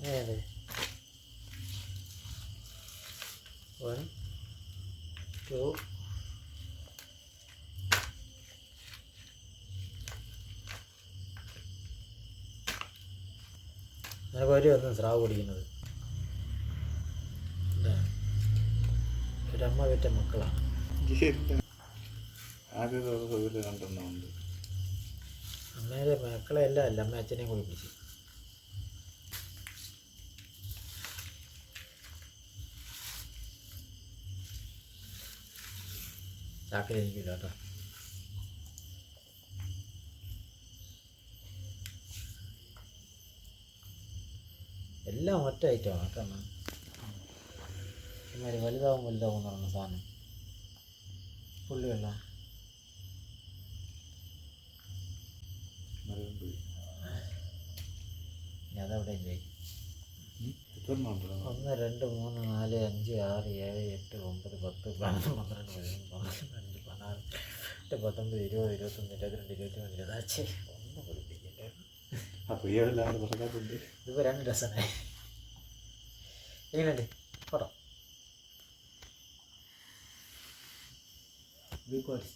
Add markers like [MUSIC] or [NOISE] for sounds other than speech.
നേരെ one two അങ്ങനെ വരി വന്ന് സ്രാവ് കുടിക്കുന്നത്. ഒരമ്മ വിറ്റ മക്കളാണ്. [LAUGHS] ആദ്യത്തെ ദിവസം ഉണ്ട്. അമ്മേരെ മക്കളെ എല്ലാം അല്ല അമ്മ അച്ഛനെയും കൂടി പിടിച്ചു. ചാക്കിലിരിക്കില്ല കേട്ടോ. എല്ലാം ഒറ്റ ഐറ്റമാണ് കേട്ടോ. ഇമാര് വലുതാവും വലുതാവും എന്ന് പറയുന്ന സാധനം. പുള്ളിവെള്ളം പോയി അതവിടെ ഉണ്ട്? ഒന്ന് രണ്ട് മൂന്ന് നാല് അഞ്ച് ആറ് ഏഴ് എട്ട് ഒമ്പത് പത്ത് പതിനൊന്ന് പന്ത്രണ്ട് പതിനാറ് എട്ട് പത്തൊമ്പത് ഇരുപത് ഇരുപത്തൊന്ന് ഇരുപത്തിരണ്ട് ഇരുപത്തിമൂന്ന് ഇരുപതാച്ചേ ഒന്ന് പറഞ്ഞിട്ടുണ്ട് ഇതിപ്പോൾ രണ്ട് ഡസനായി എങ്ങനെയുണ്ട്? പടം ബി ക്വാളിറ്റി